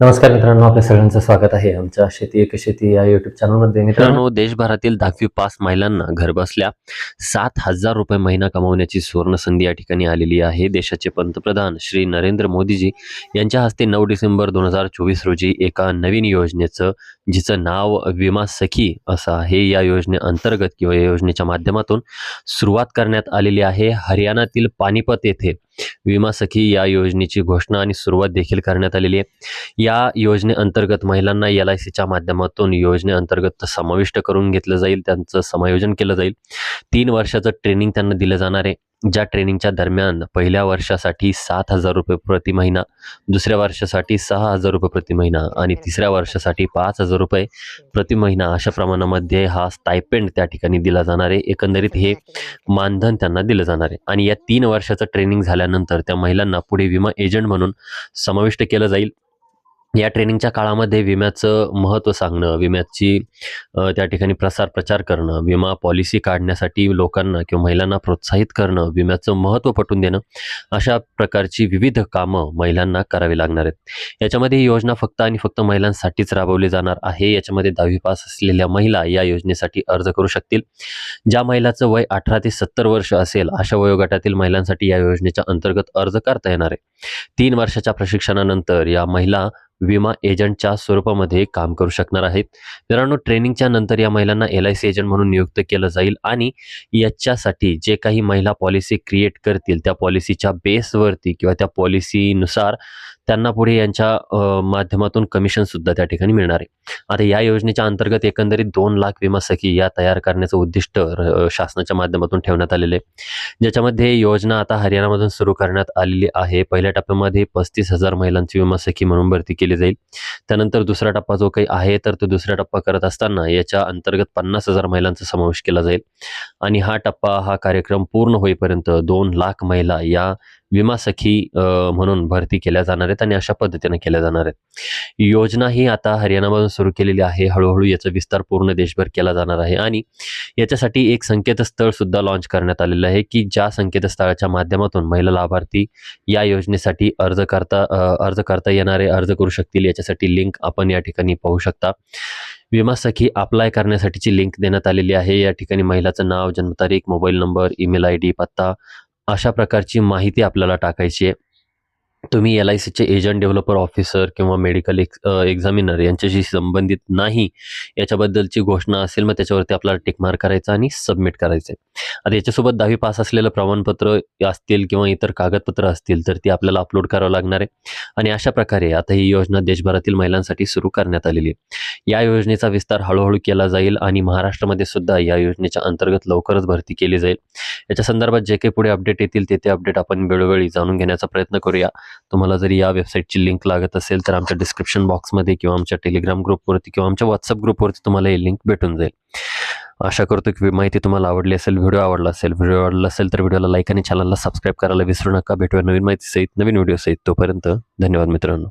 नमस्कार मित्रांनो आपल्या सगळ्यांचं स्वागत आहे आमच्या शेती एक शेती या युट्यूब चॅनलमध्ये मित्रांनो मित्रांनो देशभरातील दहावी पास महिलांना घरबसल्या सात हजार रुपये महिना कमावण्याची सुवर्ण संधी या ठिकाणी आलेली आहे. देशाचे पंतप्रधान श्री नरेंद्र मोदीजी यांच्या हस्ते नऊ डिसेंबर दोन हजार चोवीस रोजी एका नवीन योजनेचं जिचं नाव विमा सखी असं आहे. या योजनेअंतर्गत किंवा या योजनेच्या माध्यमातून सुरुवात करण्यात आलेली आहे. हरियाणातील पानिपत येथे विमा सखी या योजनेची घोषणा आणि सुरुवात देखील करण्यात आलेली आहे. या योजनेअंतर्गत महिलांना एल आय सीच्या माध्यमातून योजनेअंतर्गत समाविष्ट करून घेतलं जाईल त्यांचं समायोजन केलं जाईल. तीन वर्षाचं ट्रेनिंग त्यांना दिलं जाणार आहे. ज्या ट्रेनिंगच्या दरम्यान पहिल्या वर्षासाठी सात हजार रुपये प्रति महिना दुसऱ्या वर्षासाठी सहा हजार रुपये प्रति महिना आणि तिसऱ्या वर्षासाठी पाच हजार रुपये प्रति महिना अशा प्रमाणामध्ये हा स्टायपेंड त्या ठिकाणी दिला जाणार आहे. एकंदरीत हे मानधन त्यांना दिलं जाणार आहे. आणि या तीन वर्षाचं ट्रेनिंग झाल्यानंतर त्या महिलांना पुढे विमा एजंट म्हणून समाविष्ट केलं जाईल. या ट्रेनिंगच्या काळामध्ये विम्याचं महत्त्व सांगणं विम्याची त्या ठिकाणी प्रसार प्रचार करणं विमा पॉलिसी काढण्यासाठी लोकांना किंवा महिलांना प्रोत्साहित करणं विम्याचं महत्त्व पटवून देणं अशा प्रकारची विविध कामं महिलांना करावी लागणार आहेत. याच्यामध्ये ही योजना फक्त आणि फक्त महिलांसाठीच राबवली जाणार आहे. याच्यामध्ये दहावी पास असलेल्या महिला या योजनेसाठी अर्ज करू शकतील. ज्या महिलाचं वय अठरा ते सत्तर वर्ष असेल अशा वयोगटातील महिलांसाठी या योजनेच्या अंतर्गत अर्ज करता येणार आहे. तीन वर्षाच्या प्रशिक्षणानंतर या महिला विमा एजंटच्या स्वरूपामध्ये काम करू शकणार आहेत. मित्रांनो ट्रेनिंगच्या नंतर या महिलांना एल आय सी एजंट म्हणून नियुक्त केलं जाईल आणि याच्यासाठी जे काही महिला पॉलिसी क्रिएट करतील त्या पॉलिसीच्या बेसवरती किंवा त्या पॉलिसीनुसार त्यांना पुढे यांच्या माध्यमातून कमिशन सुद्धा त्या ठिकाणी मिळणार आहे. आता या योजनेच्या अंतर्गत एकंदरीत दोन लाख विमा सखी या तयार करण्याचं उद्दिष्ट शासनाच्या माध्यमातून ठेवण्यात आलेले आहे. ज्याच्यामध्ये योजना आता हरियाणामधून सुरू करण्यात आलेली आहे. पहिल्या टप्प्यामध्ये पस्तीस हजार महिलांची विमा सखी म्हणून भरती केली जाईल. त्यानंतर दुसरा टप्पा जो काही आहे तर तो दुसरा टप्पा करत असताना याच्या अंतर्गत पन्नास हजार महिलांचा समावेश केला जाईल. आणि हा टप्पा हा कार्यक्रम पूर्ण होईपर्यंत दोन लाख महिला या विमा सखी म्हणून भरती केल्या जाणार आहेत. आणि अशा पद्धतीने केल्या जाणार आहेत. योजना ही आता हरियाणामधून सुरू केलेली आहे. हळूहळू याचा विस्तार पूर्ण देशभर केला जाणार आहे आणि याच्यासाठी एक संकेतस्थळ सुद्धा लॉन्च करण्यात आलेलं आहे की ज्या संकेतस्थळाच्या माध्यमातून महिला लाभार्थी या योजनेसाठी अर्ज करता अर्ज करता येणारे अर्ज करू शकतील. याच्यासाठी लिंक आपण या ठिकाणी पाहू शकता. विमा सखी अप्लाय करण्यासाठीची लिंक देण्यात आलेली आहे. या ठिकाणी महिलाचं नाव जन्मतारीख mobile number email I D पत्ता अशा प्रकारची माहिती आपल्याला टाकायची आहे. तुम्ही एल आय सीचे एजंट डेव्हलपर ऑफिसर किंवा मेडिकल एक्स एक्झामिनर यांच्याशी संबंधित नाही याच्याबद्दलची घोषणा असेल मग त्याच्यावरती आपल्याला टिकमार करायचा आणि सबमिट करायचं आहे आता याच्यासोबत दहावी पास असलेलं प्रमाणपत्र असतील किंवा इतर कागदपत्र असतील तर ती आपल्याला अपलोड करावं लागणार आहे. आणि अशा प्रकारे आता ही योजना देशभरातील महिलांसाठी सुरू करण्यात आलेली आहे. या योजनेचा विस्तार हळूहळू केला जाईल आणि महाराष्ट्रामध्ये सुद्धा या योजनेच्या अंतर्गत लवकरच भरती केली जाईल. याच्या संदर्भात जे काही पुढे अपडेट येतील ते ते अपडेट आपण वेळोवेळी जाणून घेण्याचा प्रयत्न करूया. तुम्हाला जर या वेबसाईटची लिंक लागत असेल तर आमच्या डिस्क्रिप्शन बॉक्समध्ये किंवा आमच्या टेलिग्राम ग्रुपवरती किंवा आमच्या व्हॉट्सअप ग्रुपवरती तुम्हाला ही लिंक भेटून जाईल. आशा करतो की माहिती तुम्हाला आवडली असेल व्हिडिओ आवडला असेल व्हिडिओ आवडला असेल तर व्हिडिओला लाईक आणि चॅनलला सबस्क्राईब करायला विसरू नका. भेटूया नवीन माहितीसहित नवीन व्हिडिओ सहित तोपर्यंत धन्यवाद मित्रांनो.